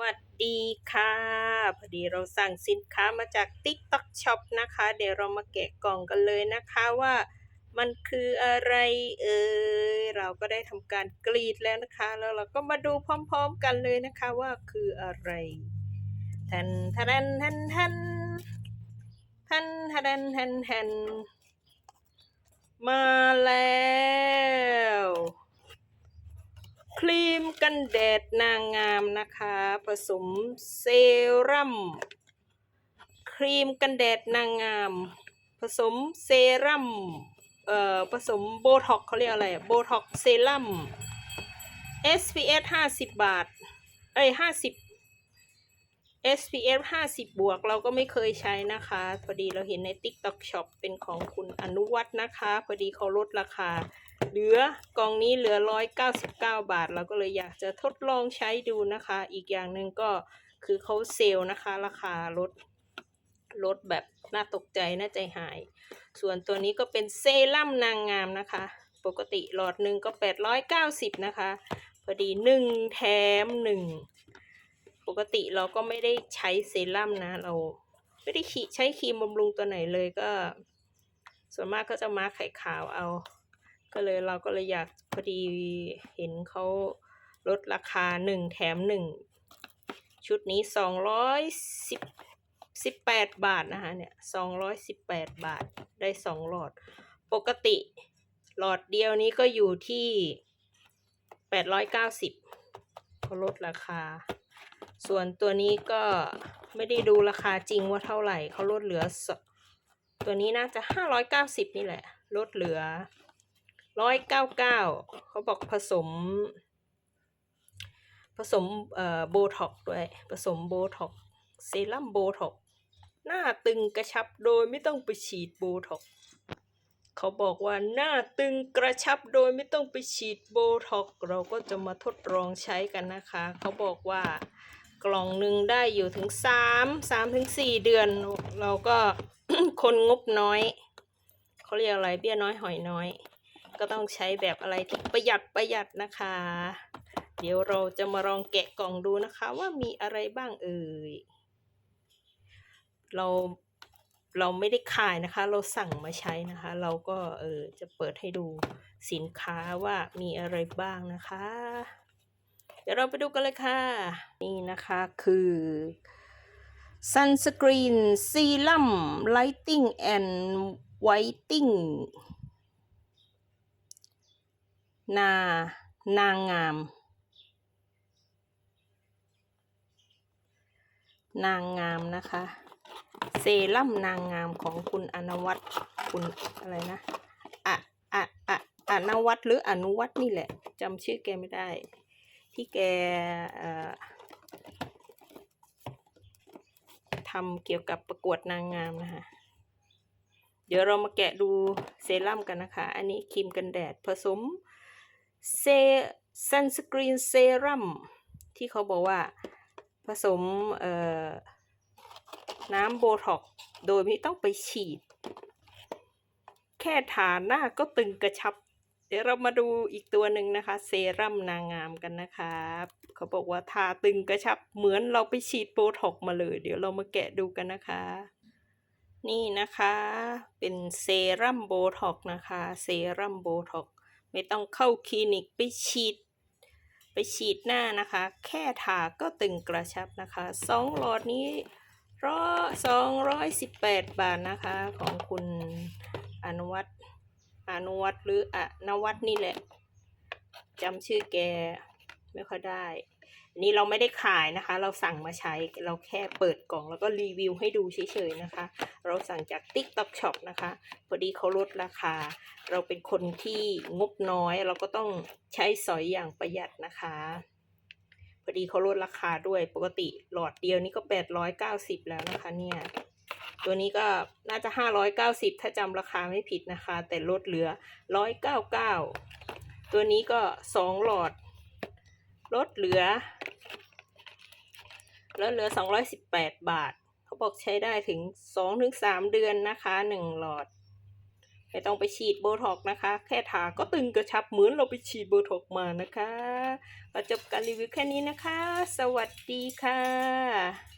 วัสดีค่ะ พอดีเราสั่งสินค้ามาจาก TikTok Shop นะคะ เดี๋ยวเรามาแกะกล่องกันเลยนะคะว่ามันคืออะไรเอ่ยเราก็ได้ทำการกรีดแล้วนะคะ แล้วเราก็มาดูพร้อมๆกันเลยนะคะว่าคืออะไรแทนแทนแทนแทนแทนแทนแทนทนมาแล้ว ครีมกันแดดนางงามนะคะ ผสมเซรั่มครีมกันแดดนางงาม ผสมเซรั่มเอ่อผสมโบท็อกเขาเรียกอะไรโบท็อกเซรั่ม SPF 50 บาทเอ้ย50 SPF 50 บวกเราก็ไม่เคยใช้นะคะ พอดีเราเห็นใน TikTok Shop เป็นของคุณอนุวัฒน์นะคะ พอดีเขาลดราคา เหลือกล่องนี้เหลือ 199 บาท เราก็เลยอยากจะทดลองใช้ดูนะคะ อีกอย่างหนึ่งก็คือเขาเซลล์นะคะ ราคาลดลดแบบน่าตกใจ น่าใจหาย ส่วนตัวนี้ก็เป็นเซรั่มนางงามนะคะ ปกติหลอดหนึ่งก็ 890 นะคะ พอดี 1 แถม 1 ปกติเราก็ไม่ได้ใช้เซรั่มนะ เราไม่ได้ใช้ครีมบำรุงตัวไหนเลยก็ ส่วนมากก็จะมาไข่ขาวเอา ก็เลยเราก็เลยอยากพอดีเห็นเขาลดราคาหนึ่งแถมหนึ่งชุดนี้สองร้อยสิบสิบแปดบาทนะคะเนี่ยสองร้อยสิบแปดบาทได้สองหลอด ปกติหลอดเดียวนี้ก็อยู่ที่แปดร้อยเก้าสิบเขาลดราคา ส่วนตัวนี้ก็ไม่ได้ดูราคาจริงว่าเท่าไหร่เขาลดเหลือ ตัวนี้น่าจะห้าร้อยเก้าสิบนี่แหละ ลดเหลือร้อยเก้าเก้าเขาบอกผสม ผสมเอ่อโบท็อกด้วย ผสมโบท็อกเซรั่มโบท็อกหน้าตึงกระชับโดยไม่ต้องไปฉีดโบท็อกเขาบอกว่าหน้าตึงกระชับโดยไม่ต้องไปฉีดโบท็อกเราก็จะมาทดลองใช้กันนะคะ เขาบอกว่า กล่องหนึ่งได้อยู่ถึงสามสามถึงสี่เดือน เราก็คนงบน้อยเขาเรียกอะไรเบี้ยน้อยหอยน้อย ก็ต้องใช้แบบอะไรที่ประหยัดประหยัดนะคะ เดี๋ยวเราจะมาลองแกะกล่องดูนะคะ ว่ามีอะไรบ้างเอ่ยเราเราไม่ได้ขายนะคะ เราสั่งมาใช้นะคะ เราก็เออจะเปิดให้ดูสินค้าว่ามีอะไรบ้างนะคะ ดี๋ยวเราไปดูกันเลยค่ะ นี่นะคะคือ Sunscreen Serum Lighting and Whitening นานางงาม นางงามนะคะ เซรั่มนางงามของคุณอนวัตคุณอะไรนะอะอะอะอนวัตหรืออนุวัตนี่แหละจำชื่อแกไม่ได้ ที่แกทำเกี่ยวกับประกวดนางงามนะคะ เดี๋ยวเรามาแกะดูเซรั่มกันนะคะ อันนี้ครีมกันแดดผสมเซซันสกรีนเซรั่มที่เขาบอกว่าผสมน้ำโบท็อกโดยไม่ต้องไปฉีด แค่ทาหน้าก็ตึงกระชับ เดี๋ยวเรามาดูอีกตัวหนึ่งนะคะ เซรั่มนางงามกันนะคะเขาบอกว่าทาตึงกระชับเหมือนเราไปฉีดโบท็อกมาเลย เดี๋ยวเรามาแกะดูกันนะคะ นี่นะคะ เป็นเซรั่มโบท็อกนะคะ เซรั่มโบท็อกไม่ต้องเข้าคลินิกไปฉีด ไปฉีดหน้านะคะ แค่ทาก็ตึงกระชับนะคะสองหลอดนี้ร้อยสองร้อยสิบแปดบาทนะคะของคุณอนุวัต อนุวัตหรืออนวัตนี่แหละจำชื่อแกไม่ค่อยได้อันนี้เราไม่ได้ขายนะคะ เราสั่งมาใช้เราแค่เปิดกล่องแล้วก็รีวิวให้ดูเฉยๆนะคะ เราสั่งจาก TikTok Shop นะคะ พอดีเขาลดราคา เราเป็นคนที่งบน้อย เราก็ต้องใช้สอยอย่างประหยัดนะคะ พอดีเขาลดราคาด้วยปกติหลอดเดียวนี่ก็ 890 แล้วนะคะเนี่ย ตัวนี้ก็น่าจะ 590 ถ้าจำราคาไม่ผิดนะคะ แต่ลดเหลือ 199 ตัวนี้ก็ 2 หลอด ลดเหลือลดเหลือ 218 บาท เขาบอกใช้ได้ถึง 2-3 เดือนนะคะ 1 หลอด ไม่ต้องไปฉีดโบท็อกนะคะ แค่ทาก็ตึงกระชับเหมือนเราไปฉีดโบท็อกมานะคะก็จบการรีวิวแค่นี้นะคะ สวัสดีค่ะ